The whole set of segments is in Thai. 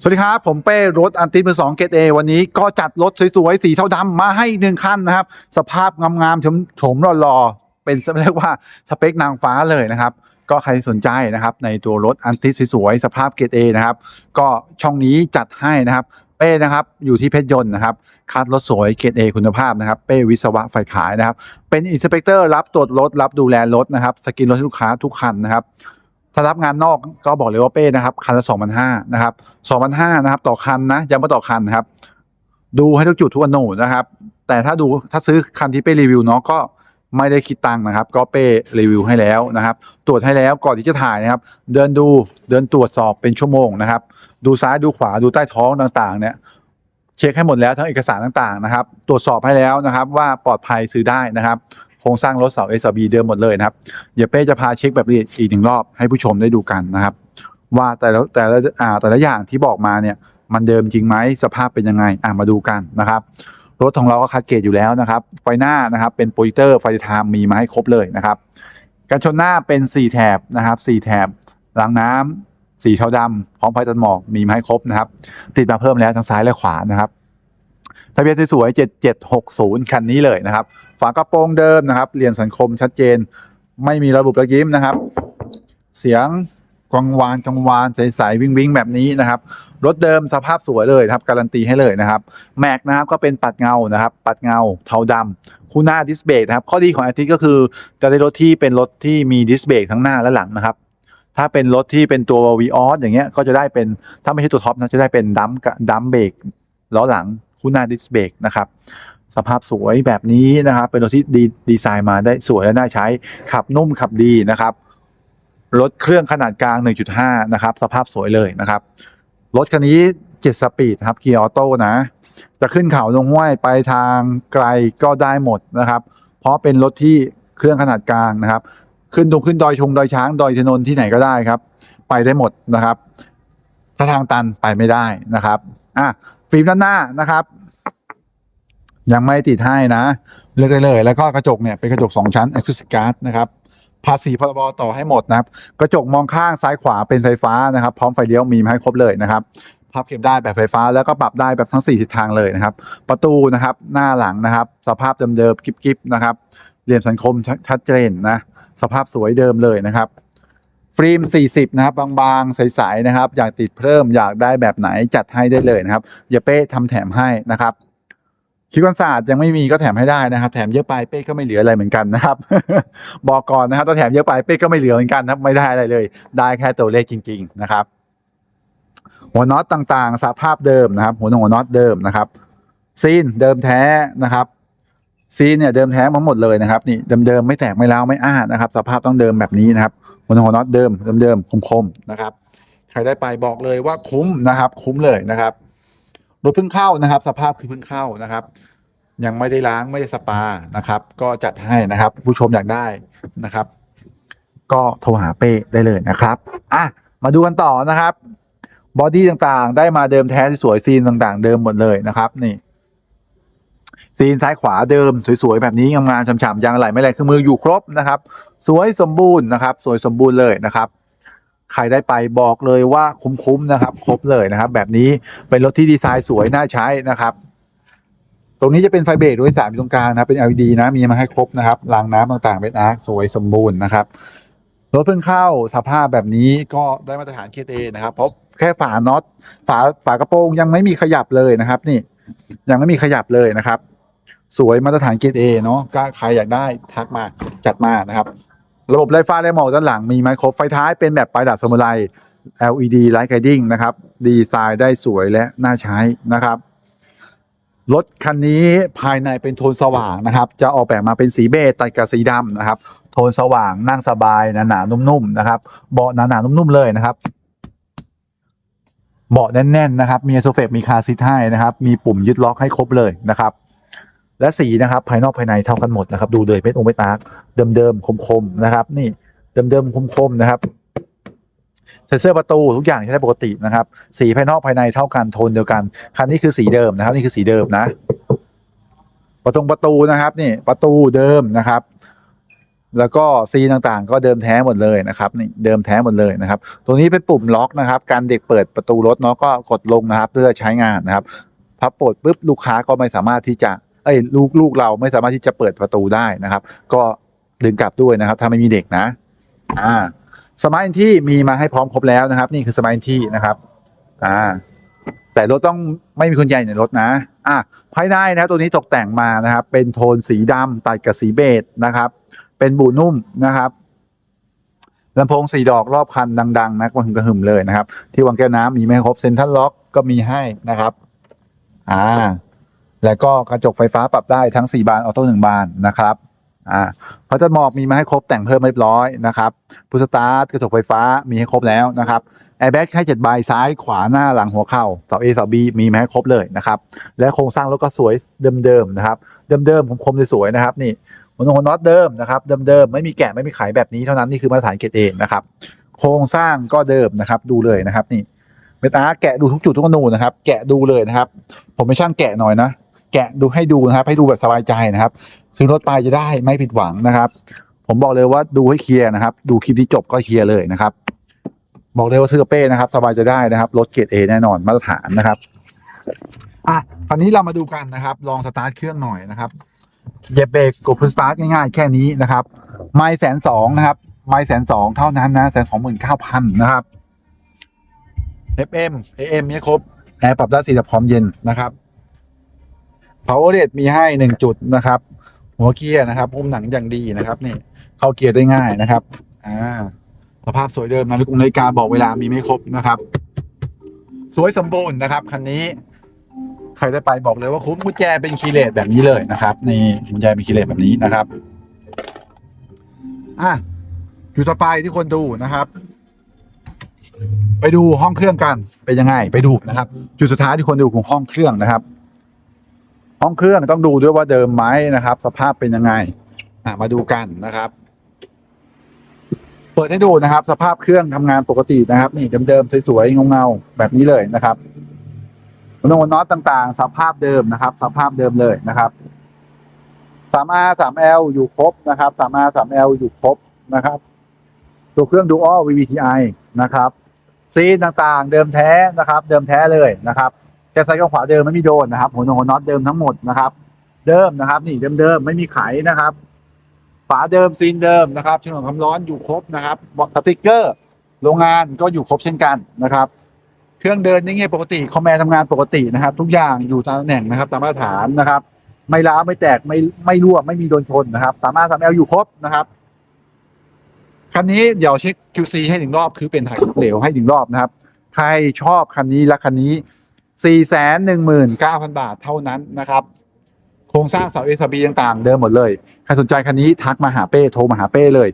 สวัสดีครับ ผมเป้รถอันติมือสองเกตเอวันนี้ก็จัดรถสวยๆ สีเทาดำมาให้หนึ่งคันนะครับ สภาพงามๆชมโฉมหล่อๆ เป็นเรียกว่าสเปคนางฟ้าเลยนะครับ ก็ใครสนใจนะครับในตัวรถอันติสวยๆ สภาพเกตเอนะครับ ก็ช่องนี้จัดให้นะครับเป้นะครับอยู่ที่เพชรยนต์นะครับคัดรถสวยเกรดเอคุณภาพนะครับ เป้วิศวะไฟขายนะครับ เป็นอินสเปกเตอร์รับตรวจรถรับดูแลรถนะครับ สกินรถให้ลูกค้าทุกคันนะครับ ถ้ารับงานนอกก็บอกเลยว่าเป้นะครับคันละสองพันห้านะครับสองพันห้านะครับ ต่อคันนะย้ำว่าต่อคันนครับ ดูให้ทุกจุดทุกอนูนะครับ แต่ถ้าดูถ้าซื้อคันที่เป้รีวิวเนาะก็ไม่ได้คิดตังค์นะครับ ก็เป้รีวิวให้แล้วนะครับ ตรวจให้แล้วก่อนที่จะถ่ายนะครับ เดินดูเดินตรวจสอบเป็นชั่วโมงนะครับ ดูซ้ายดูขวาดูใต้ท้องต่างๆ เนี่ยเช็คให้หมดแล้วทั้งเอกสารต่างๆนะครับ ตรวจสอบให้แล้วนะครับ ว่าปลอดภัยซื้อได้นะครับ ครงสร้างรถเสา SRB เดิมหมดเลยนะครับ เดี๋ยวเป้จะพาเช็คแบบละเอียดอีกหนึ่งรอบให้ผู้ชมได้ดูกันนะครับ ว่าแต่ละแต่ละอ่าแต่ละอย่างที่บอกมาเนี่ยมันเดิมจริงไหมสภาพเป็นยังไงอ่ามาดูกันนะครับ รถของเราก็คัดเกรดอยู่แล้วนะครับ ไฟหน้านะครับเป็นโปรเจคเตอร์ไฟไทม์มีมาให้ครบเลยนะครับกันชนหน้าเป็น 4 แถบนะครับ 4 แถบหลังน้ำสีเทาดำพร้อมไฟตัดหมอกมีมาให้ครบนะครับ ติดมาเพิ่มแล้วทั้งซ้ายและขวานะครับทะเบียนสวยๆ7760 คันนี้เลยนะครับ ฝากระโปรงเดิมนะครับ เหลี่ยมสังคมชัดเจน ไม่มีระบบระยิ้มนะครับ เสียงกังวานกังวานใสๆวิ่งวิ่งแบบนี้นะครับ รถเดิมสภาพสวยเลยครับ การันตีให้เลยนะครับ แม็กนะครับก็เป็นปัดเงานะครับ ปัดเงาเทาดำคู่หน้าดิสเบรกนะครับ ข้อดีของอาทิตย์ก็คือจะได้รถที่เป็นรถที่มีดิสเบรกทั้งหน้าและหลังนะครับ ถ้าเป็นรถที่เป็นตัว v ีออสอย่างเงี้ยก็จะได้เป็นถ้าไม่ใช่ตัวท็อปนะจะได้เป็นดัมดัมเบรกล้อหลังคู่หน้าดิสเบรกนะครับ สภาพสวยแบบนี้นะครับ เป็นรถที่ดีดีไซน์มาได้สวยและน่าใช้ ขับนุ่มขับดีนะครับ รถเครื่องขนาดกลาง 1.5 นะครับ สภาพสวยเลยนะครับ รถคันนี้ 7 สปีดครับเกียร์ออโต้นะ จะขึ้นเขาลงห้วยไปทางไกลก็ได้หมดนะครับ เพราะเป็นรถที่เครื่องขนาดกลางนะครับ ขึ้นตรงขึ้นดอยชงดอยช้างดอยถนนที่ไหนก็ได้ครับ ไปได้หมดนะครับ ถ้าทางตันไปไม่ได้นะครับ อะฟิล์มด้านหน้านะครับ ยังไม่ติดให้นะ เลือกได้เลย แล้วก็กระจกเนี่ยเป็นกระจก 2 ชั้น Acoustic Guard นะครับภาษีพรบต่อให้หมดนะครับ กระจกมองข้างซ้ายขวาเป็นไฟฟ้านะครับ พร้อมไฟเลี้ยวมีมาให้ครบเลยนะครับพับเก็บได้แบบไฟฟ้าแล้วก็ปรับได้แบบทั้ง 4 ทิศทางเลยนะครับ ประตูนะครับหน้าหลังนะครับ สภาพเดิมๆกิ๊บๆนะครับเหลี่ยมสังคมชัดชัดเจนนะสภาพสวยเดิมเลยนะครับฟิล์ม 40 นะครับ บางๆ ใส ๆ นะครับ อยากติดเพิ่มอยากได้แบบไหนจัดให้ได้เลยนะครับอย่าเป้ทำแถมให้นะครับ คิดกันศาสตร์ยังไม่มีก็แถมให้ได้นะครับ แถมเยอะไปเป้ก็ไม่เหลืออะไรเหมือนกันนะครับ บอกก่อนนะครับถ้าแถมเยอะไปเป้ก็ไม่เหลือเหมือนกันนะครับไม่ได้อะไรเลย ได้แค่ตัวเลขจริง ๆ นะครับ หัวน็อตต่างๆสภาพเดิมนะครับ หัวนงหัวน็อตเดิมนะครับซีนเดิมแท้นะครับซีนเนี่ยเดิมแท้มาหมดเลยนะครับนี่เดิมๆไม่แตกไม่ร้าวไม่อ้านะครับ สภาพต้องเดิมแบบนี้นะครับหัวนงหัวน็อตเดิมเดิมๆคมๆนะครับ ใครได้ไปบอกเลยว่าคุ้มนะครับ คุ้มเลยนะครับ รถเพิ่งเข้านะครับ สภาพคือเพิ่งเข้านะครับ ยังไม่ได้ล้างไม่ได้สปานะครับ ก็จัดให้นะครับ ผู้ชมอยากได้นะครับ ก็โทรหาเป้ได้เลยนะครับอะมาดูกันต่อนะครับบอดี้ต่างๆ ได้มาเดิมแท้สวยซีนต่างๆ เดิมหมดเลยนะครับ นี่ซีนซ้ายขวาเดิมสวยๆแบบนี้งามๆฉ่ำๆยางอะไหลไม่ไหลเครื่องมืออยู่ครบนะครับ สวยสมบูรณ์นะครับ สวยสมบูรณ์เลยนะครับ ใครได้ไปบอกเลยว่าคุ้มๆนะครับ ครบเลยนะครับ แบบนี้เป็นรถที่ดีไซน์สวยน่าใช้นะครับ ตรงนี้จะเป็นไฟเบรกด้วยสามตรงกลางนะเป็น LED นะมีมาให้ครบนะครับรางน้ำต่างๆเป็นอาร์คสวยสมบูรณ์นะครับรถเพิ่งเข้าสภาพแบบนี้ก็ได้มาตรฐานเคเอนะครับเพราะแค่ฝาน็อตฝาฝากระโปรงยังไม่มีขยับเลยนะครับ นี่ ยังไม่มีขยับเลยนะครับ สวยมาตรฐานเกรดเอเนาะก็ใครอยากได้ทักมาจัดมานะครับ ระบบไฟฟ้าและหมอกด้านหลังมีไมโครไฟท้ายเป็นแบบปลายดาบซามูไร LED Light Guiding นะครับ ดีไซน์ได้สวยและน่าใช้นะครับ รถคันนี้ภายในเป็นโทนสว่างนะครับ จะออกแบบมาเป็นสีเบจตัดกับสีดำนะครับ โทนสว่างนั่งสบายหนาๆนุ่มๆนะครับ เบาะหนาๆนุ่มๆเลยนะครับเบาะแน่นๆนะครับ มีโซเฟตมีคาร์ซีทให้นะครับ มีปุ่มยึดล็อกให้ครบเลยนะครับ และสีนะครับภายนอกภายในเท่ากันหมดนะครับ ดูเลยเม็ดองเม็ดตาร์เดิมๆคมๆนะครับ นี่เดิมๆคมๆนะครับเซ็นเซอร์ประตูทุกอย่างใช้ได้ปกตินะครับ สีภายนอกภายในเท่ากันโทนเดียวกัน คันนี้คือสีเดิมนะครับ นี่คือสีเดิมนะ ประตูประตูนะครับนี่ประตูเดิมนะครับ แล้วก็ซีต่างๆ ก็เดิมแท้หมดเลยนะครับนี่เดิมแท้หมดเลยนะครับ ตรงนี้เป็นปุ่มล็อกนะครับ การเด็กเปิดประตูรถเนาะก็กดลงนะครับ เพื่อใช้งานนะครับพับปลดปุ๊บลูกค้าก็ไม่สามารถที่จะ เอ้ยลูกลูกเราไม่สามารถที่จะเปิดประตูได้นะครับ ก็ดึงกลับด้วยนะครับ ถ้าไม่มีเด็กนะอ่าสมาร์ทที่มีมาให้พร้อมครบแล้วนะครับ นี่คือสมาร์ทที่นะครับอ่าแต่รถต้องไม่มีคนใหญ่ในรถนะอะภายในนะครับตัวนี้ตกแต่งมานะครับ เป็นโทนสีดำตัดกับสีเบจนะครับ เป็นบูนุ่มนะครับลำโพงสี่ดอกรอบคันดังๆนะกระหึ่มกระหึ่มเลยนะครับ ที่วางแก้วน้ำมีไม่ครบเซ็นทรัลล็อกก็มีให้นะครับ อ่า แล้วก็กระจกไฟฟ้าปรับได้ทั้ง 4 บานออโต้หนึ่งบานนะครับอ่าพระจันทร์หมอกมีมาให้ครบแต่งเพิ่มเรียบร้อยนะครับพุทสตาร์ทกระจกไฟฟ้ามีให้ครบแล้วนะครับแอร์แบ็กให้7ใบซ้ายขวาหน้าหลังหัวเข่าเสา A เสา B มีมาให้ครบเลยนะครับและโครงสร้างรถก็สวยเดิมๆนะครับเดิมๆคมๆสวยๆนะครับนี่หัวน็อตเดิมนะครับเดิมๆไม่มีแกะไม่มีไขแบบนี้เท่านั้นนี่คือมาตรฐานเกรดเอนะครับโครงสร้างก็เดิมนะครับดูเลยนะครับนี่เมตาแกะดูทุกจุดทุกอนูนะครับแกะดูเลยนะครับ ผมไม่ช่างแกะหน่อยนะ แกะดูให้ดูนะครับ ให้ดูแบบสบายใจนะครับ ซื้อรถไปจะได้ไม่ผิดหวังนะครับ ผมบอกเลยว่าดูให้เคลียร์นะครับ ดูคลิปที่จบก็เคลียร์เลยนะครับ บอกเลยว่าซื้อกับเป้นะครับ สบายจะได้นะครับรถเกรดเอแน่นอนมาตรฐานนะครับอะคราวนี้เรามาดูกันนะครับ ลองสตาร์ทเครื่องหน่อยนะครับเหยียบเบรกกดพุชสตาร์ทง่ายๆแค่นี้นะครับไม่แสนสองนะครับไม่แสนสองเท่านั้นนะแสนสองหมื่นเก้าพันนะครับ FM AM เนี่ยครบแอร์ปรับได้สี่ระดับความเย็นนะครับ power rate มีให้หนึ่งจุดนะครับ หัวเกียร์นะครับพุ่มหนังอย่างดีนะครับนี่เข้าเกียร์ได้ง่ายนะครับอ่าสภาพสวยเดิมนาฬิกนาฬิกาบอกเวลามีไม่ครบนะครับ สวยสมบูรณ์นะครับคันนี้ใครได้ไปบอกเลยว่าคุ้มกุญแจเป็นคีเลสแบบนี้เลยนะครับนี่กุญแจเป็นคีเลสแบบนี้นะครับอะอยู่ต่อไปที่คนดูนะครับ ไปดูห้องเครื่องกันเป็นยังไงไปดูนะครับ จุดสุดท้ายที่คนดูของห้องเครื่องนะครับ ห้องเครื่องต้องดูด้วยว่าเดิมไหมนะครับ สภาพเป็นยังไงอะมาดูกันนะครับ เปิดให้ดูนะครับ สภาพเครื่องทำงานปกตินะครับ นี่เดิมๆสวยๆเงาๆแบบนี้เลยนะครับโนน็อตต่างๆ สภาพเดิมนะครับ สภาพเดิมเลยนะครับ 3R 3L อยู่ครบนะครับ 3R 3L อยู่ครบนะครับ ตัวเครื่อง Dual VVTi นะครับซีนต่างๆ เดิมแท้นะครับ เดิมแท้เลยนะครับ แกนซ้ายกับขวาเดิมไม่มีโดนนะครับหัวโนน็อตเดิมทั้งหมดนะครับ เดิมนะครับ นี่เดิมๆไม่มีไขนะครับ ฝาเดิมซีนเดิมนะครับช่องความร้อนอยู่ครบนะครับสติกเกอร์ โรงงานก็อยู่ครบเช่นกันนะครับ เครื่องเดินนี่ไงปกติคอมแมร์ทำงานปกตินะครับ ทุกอย่างอยู่ตามตำแหน่งนะครับ ตามมาตรฐานนะครับ ไม่ล้าไม่แตกไม่ไม่รั่วไม่มีโดนชนนะครับ สามารถทำแอลอยู่ครบนะครับคันนี้เดี๋ยวเช็ค QC ให้หนึ่งรอบคือเป็นถ่ายเหลวให้หนึ่งรอบนะครับ ใครชอบคันนี้และคันนี้ 4 1 9 0 0 0 บาทเท่านั้นนะครับ โครงสร้างเสาเอสบีต่างๆ เดิมหมดเลย ใครสนใจคันนี้ทักมาหาเป้ โทรมาหาเป้เลย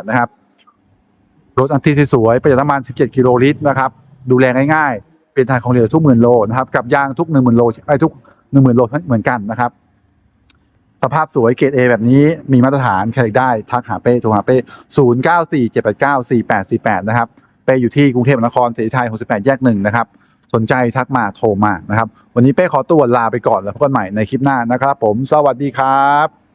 0947894848 นะครับ รถอันที่สวยๆประหยัดน้ำมัน 17 กิโลลิตรนะครับ ดูแลง่ายๆ เป็นทางของเหลวทุกหมื่นโลนะครับ กับยางทุก 10,000 โลไอ้ทุก 10,000 โลเหมือนกันนะครับ สภาพสวยเกรด A แบบนี้มีมาตรฐานใครได้ทักหาเป้ โทรหาเป้ 0947894848 นะครับ เป้อยู่ที่กรุงเทพมหานครเสรีชัย68 แยกหนึ่งนะครับ สนใจทักมาโทรมานะครับ วันนี้เป้ขอตัวลาไปก่อนแล้วพบกันใหม่ในคลิปหน้านะครับ ผม สวัสดีครับ